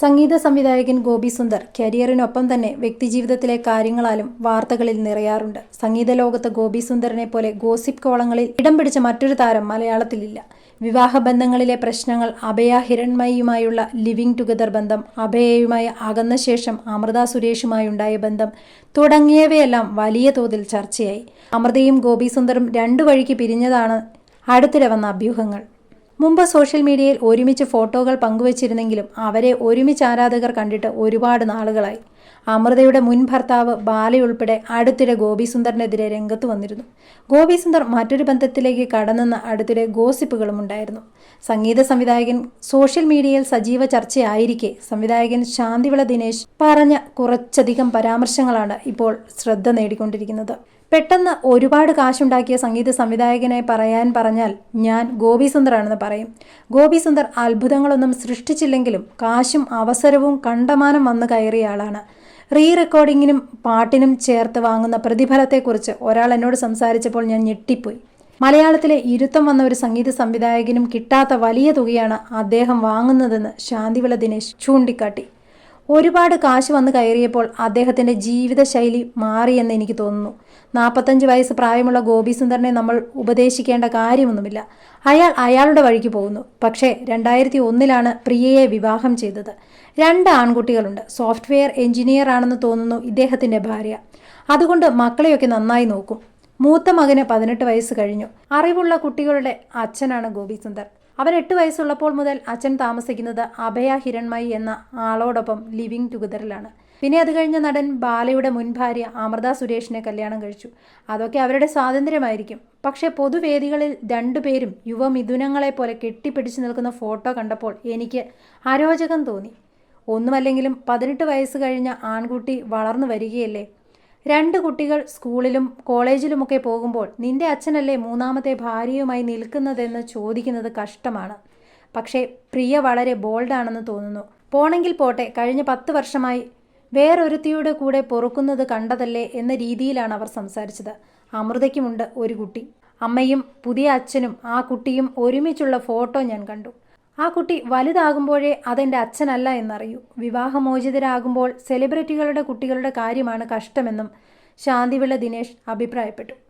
സംഗീത സംവിധായകൻ ഗോപി സുന്ദർ കരിയറിനൊപ്പം തന്നെ വ്യക്തിജീവിതത്തിലെ കാര്യങ്ങളാലും വാർത്തകളിൽ നിറയാറുണ്ട്. സംഗീത ലോകത്ത് ഗോപി സുന്ദറിനെ പോലെ ഗോസിപ്പ് കോളങ്ങളിൽ ഇടം പിടിച്ച മറ്റൊരു താരം മലയാളത്തിലില്ല. വിവാഹ ബന്ധങ്ങളിലെ പ്രശ്നങ്ങൾ അഭയ ഹിരൺമയുമായുള്ള ലിവിംഗ് ടുഗദർ ബന്ധം അഭയയുമായി അകന്ന ശേഷം അമൃത സുരേഷുമായുണ്ടായ ബന്ധം തുടങ്ങിയവയെല്ലാം വലിയ തോതിൽ ചർച്ചയായി. അമൃതയും ഗോപി സുന്ദറും രണ്ടു വഴിക്ക് പിരിഞ്ഞതാണ് അടുത്തിടെ വന്ന അഭ്യൂഹങ്ങൾ. മുമ്പ് സോഷ്യൽ മീഡിയയിൽ ഒരുമിച്ച് ഫോട്ടോകൾ പങ്കുവച്ചിരുന്നെങ്കിലും അവരെ ഒരുമിച്ച് ആരാധകർ കണ്ടിട്ട് ഒരുപാട് നാളുകളായി. അമൃതയുടെ മുൻ ഭർത്താവ് ബാലയുൾപ്പെടെ അടുത്തിടെ ഗോപിസുന്ദറിനെതിരെ രംഗത്ത് വന്നിരുന്നു. ഗോപിസുന്ദർ മറ്റൊരു ബന്ധത്തിലേക്ക് കടന്നെന്ന അടുത്തിടെ ഗോസിപ്പുകളും ഉണ്ടായിരുന്നു. സംഗീത സംവിധായകൻ സോഷ്യൽ മീഡിയയിൽ സജീവ ചർച്ചയായിരിക്കെ സംവിധായകൻ ശാന്തിവിള ദിനേശ് പറഞ്ഞ കുറച്ചധികം പരാമർശങ്ങളാണ് ഇപ്പോൾ ശ്രദ്ധ നേടിക്കൊണ്ടിരിക്കുന്നത്. പെട്ടെന്ന് ഒരുപാട് കാശുണ്ടാക്കിയ സംഗീത സംവിധായകനെ പറയാൻ പറഞ്ഞാൽ ഞാൻ ഗോപിസുന്ദറാണെന്ന് പറയും. ഗോപിസുന്ദർ അത്ഭുതങ്ങളൊന്നും സൃഷ്ടിച്ചില്ലെങ്കിലും കാശും അവസരവും കണ്ടമാനം വന്നു കയറിയ ആളാണ്. റീ റെക്കോർഡിങ്ങിനും പാട്ടിനും ചേർത്ത് വാങ്ങുന്ന പ്രതിഫലത്തെക്കുറിച്ച് ഒരാൾ എന്നോട് സംസാരിച്ചപ്പോൾ ഞാൻ ഞെട്ടിപ്പോയി. മലയാളത്തിലെ ഇരുത്തം വന്ന ഒരു സംഗീത സംവിധായകനും കിട്ടാത്ത വലിയ തുകയാണ് അദ്ദേഹം വാങ്ങുന്നതെന്ന് ശാന്തിവിള ദിനേശ് ചൂണ്ടിക്കാട്ടി. ഒരുപാട് കാശ് വന്ന് കയറിയപ്പോൾ അദ്ദേഹത്തിന്റെ ജീവിതശൈലി മാറിയെന്ന് എനിക്ക് തോന്നുന്നു. നാൽപ്പത്തഞ്ച് വയസ്സ് പ്രായമുള്ള ഗോപി സുന്ദറിനെ നമ്മൾ ഉപദേശിക്കേണ്ട കാര്യമൊന്നുമില്ല. അയാൾ അയാളുടെ വഴിക്ക് പോകുന്നു. പക്ഷേ രണ്ടായിരത്തി ഒന്നിലാണ് പ്രിയയെ വിവാഹം ചെയ്തത്. രണ്ട് ആൺകുട്ടികളുണ്ട്. സോഫ്റ്റ്വെയർ എഞ്ചിനീയർ ആണെന്ന് തോന്നുന്നു ഇദ്ദേഹത്തിന്റെ ഭാര്യ. അതുകൊണ്ട് മക്കളെയൊക്കെ നന്നായി നോക്കും. മൂത്ത മകന് പതിനെട്ട് വയസ്സ് കഴിഞ്ഞു. അറിവുള്ള കുട്ടികളുടെ അച്ഛനാണ് ഗോപി അവൻ എട്ട് വയസ്സുള്ളപ്പോൾ മുതൽ അച്ഛൻ താമസിക്കുന്നത് അഭയ ഹിരൺമയി എന്ന ആളോടൊപ്പം ലിവിംഗ് ടുഗദറിലാണ്. പിന്നെ അത് കഴിഞ്ഞ നടൻ ബാലയുടെ മുൻ ഭാര്യ അമൃത സുരേഷിനെ കല്യാണം കഴിച്ചു. അതൊക്കെ അവരുടെ സ്വാതന്ത്ര്യമായിരിക്കും. പക്ഷേ പൊതുവേദികളിൽ രണ്ടുപേരും യുവമിഥുനങ്ങളെ പോലെ കെട്ടിപ്പിടിച്ചു നിൽക്കുന്ന ഫോട്ടോ കണ്ടപ്പോൾ എനിക്ക് അരോചകം തോന്നി. ഒന്നുമല്ലെങ്കിലും പതിനെട്ട് വയസ്സ് കഴിഞ്ഞ ആൺകുട്ടി വളർന്നു വരികയല്ലേ? രണ്ട് കുട്ടികൾ സ്കൂളിലും കോളേജിലുമൊക്കെ പോകുമ്പോൾ നിന്റെ അച്ഛനല്ലേ മൂന്നാമത്തെ ഭാര്യയുമായി നിൽക്കുന്നതെന്ന് ചോദിക്കുന്നത് കഷ്ടമാണ്. പക്ഷേ പ്രിയ വളരെ ബോൾഡാണെന്ന് തോന്നുന്നു. പോണെങ്കിൽ പോട്ടെ കഴിഞ്ഞ പത്ത് വർഷമായി വേറൊരുത്തിയുടെ കൂടെ പൊറുക്കുന്നത് കണ്ടതല്ലേ എന്ന രീതിയിലാണ് അവർ സംസാരിച്ചത്. അമൃതയ്ക്കുമുണ്ട് ഒരു കുട്ടി. അമ്മയും പുതിയ അച്ഛനും ആ കുട്ടിയും ഒരുമിച്ചുള്ള ഫോട്ടോ ഞാൻ കണ്ടു. ആ കുട്ടി വലുതാകുമ്പോഴേ അതെന്റെ അച്ഛനല്ല എന്നറിയൂ. വിവാഹമോചിതരാകുമ്പോൾ സെലിബ്രിറ്റികളുടെ കുട്ടികളുടെ കാര്യമാണ് കഷ്ടമെന്നും ശാന്തിവിള ദിനേശ് അഭിപ്രായപ്പെട്ടു.